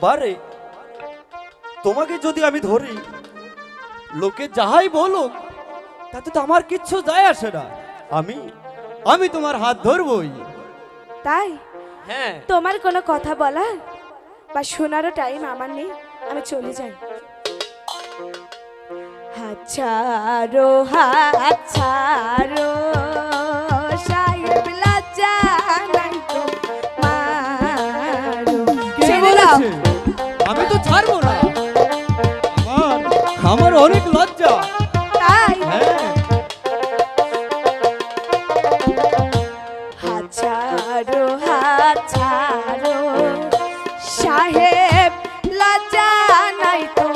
বারে তোমাকে যদি আমি ধরি লোকে যাহাই বলুক তাতে তো আমার কিচ্ছু যায় আসে না। আমি আমি তোমার হাত ধরবই। তাই? হ্যাঁ। তোমার কোনো কথা বলার বা শোনারও টাইম আমার নেই আমি চলে যাই। হাজারো হাজারো সাহেব লজ্জা নাই তো তো ছাড়বো না। আমার অনেক লজ্জা। তাই? হ্যাঁ। হাজারো হাজারো সাহেব লজ্জা নাই তো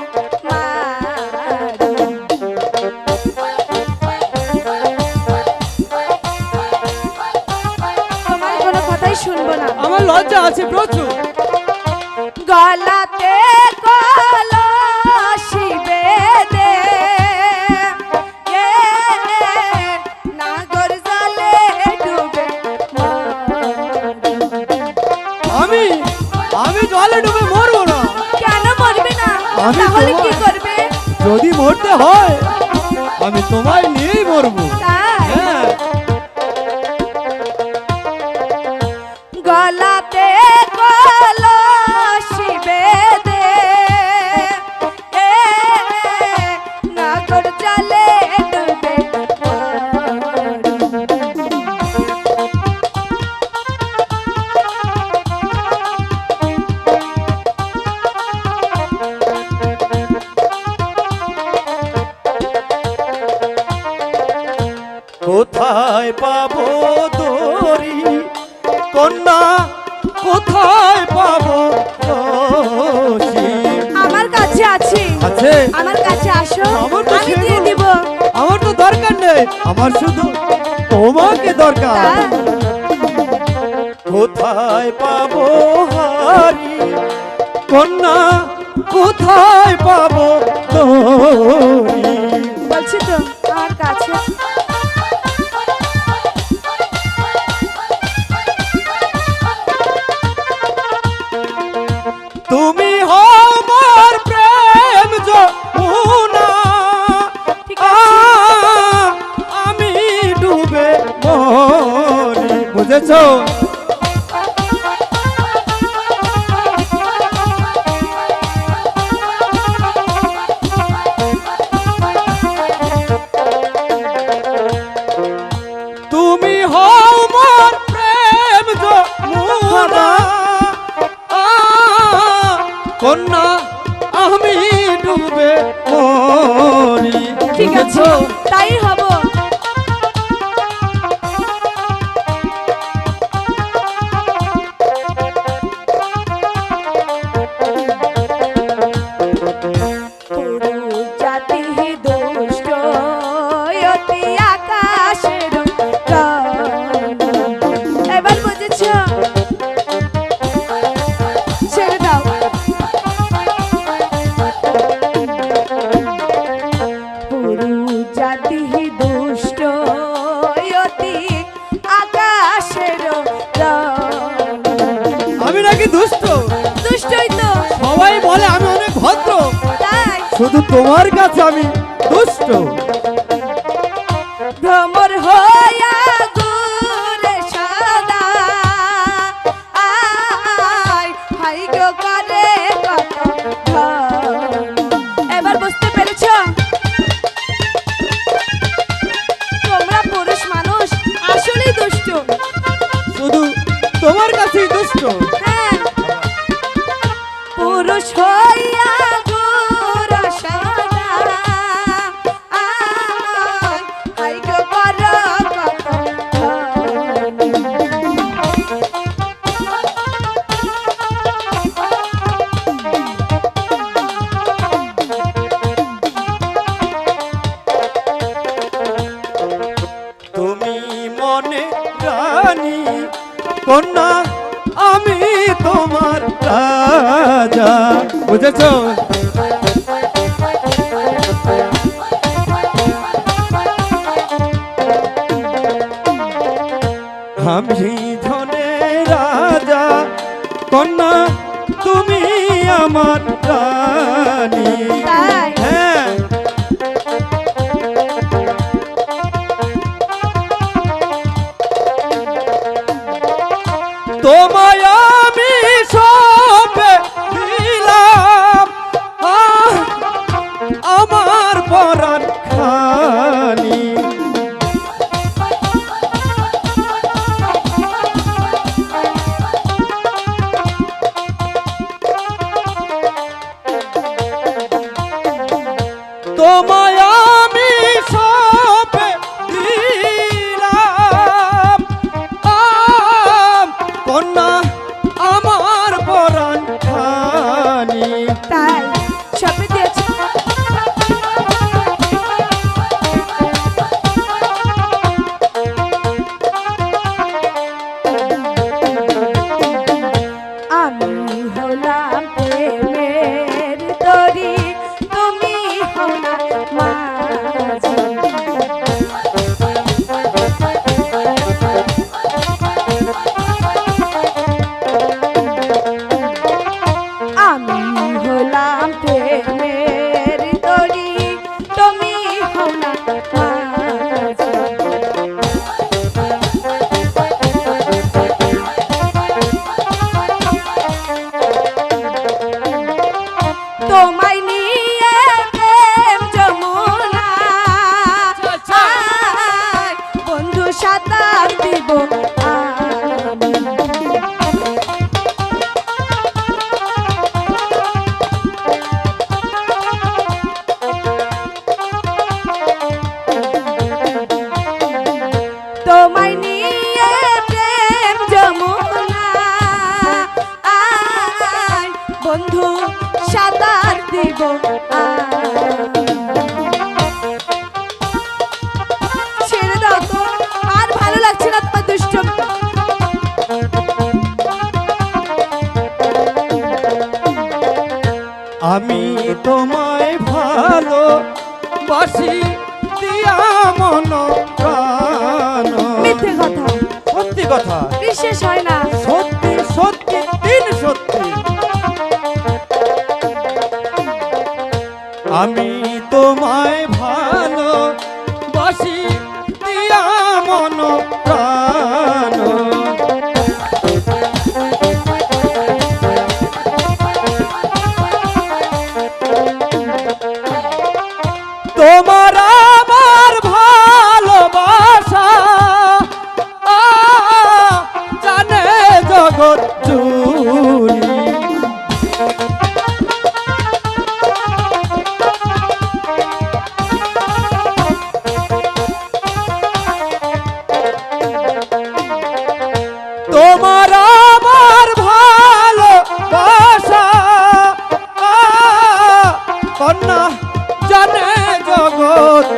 তোমার কোনো কথাই শুনব না। আমার লজ্জা আছে প্রচুর। যদি মরতে হয় আমি তোমায় নিয়েই মরবো। হ্যাঁ। গলাতে কলসি বেঁধে নাগর কোথায় পাবো দড়ি? কন্যা কোথায় পাবো আমার কাছে আছে। আছে? আমার কাছে আসো। আমার তো আমি দিয়ে দিব। আমার তো দরকার নেই। আমার শুধু তোমাকে দরকার। কোথায় পাবো হারি? কন্যা কোথায় পাবো দড়ি? বলছি তো আমার কাছে বুঝেছ? তুমি হও মোর। প্রেম কন্যা আমি ডুবে মরি ঠিক আছে তাই হব। নাকি দুষ্ট? দুষ্টই তো। সবাই বলে আমি অনেক ভদ্র। তাই? শুধু তোমার কাছে আমি দুষ্ট। হইয়া রাজা বুঝেছ? আমি ধনে রাজা কন্যা তোমায় আমি না আমি তোমায় ভালো বাসি দিয়া মন সত্যি কথা। বিশেষ হয় না। সত্যি সত্যি দিন সত্যি। আমি তোমায় জগৎ চুরি তোমার আমার ভালো বাসা কন্যা জানে জগৎ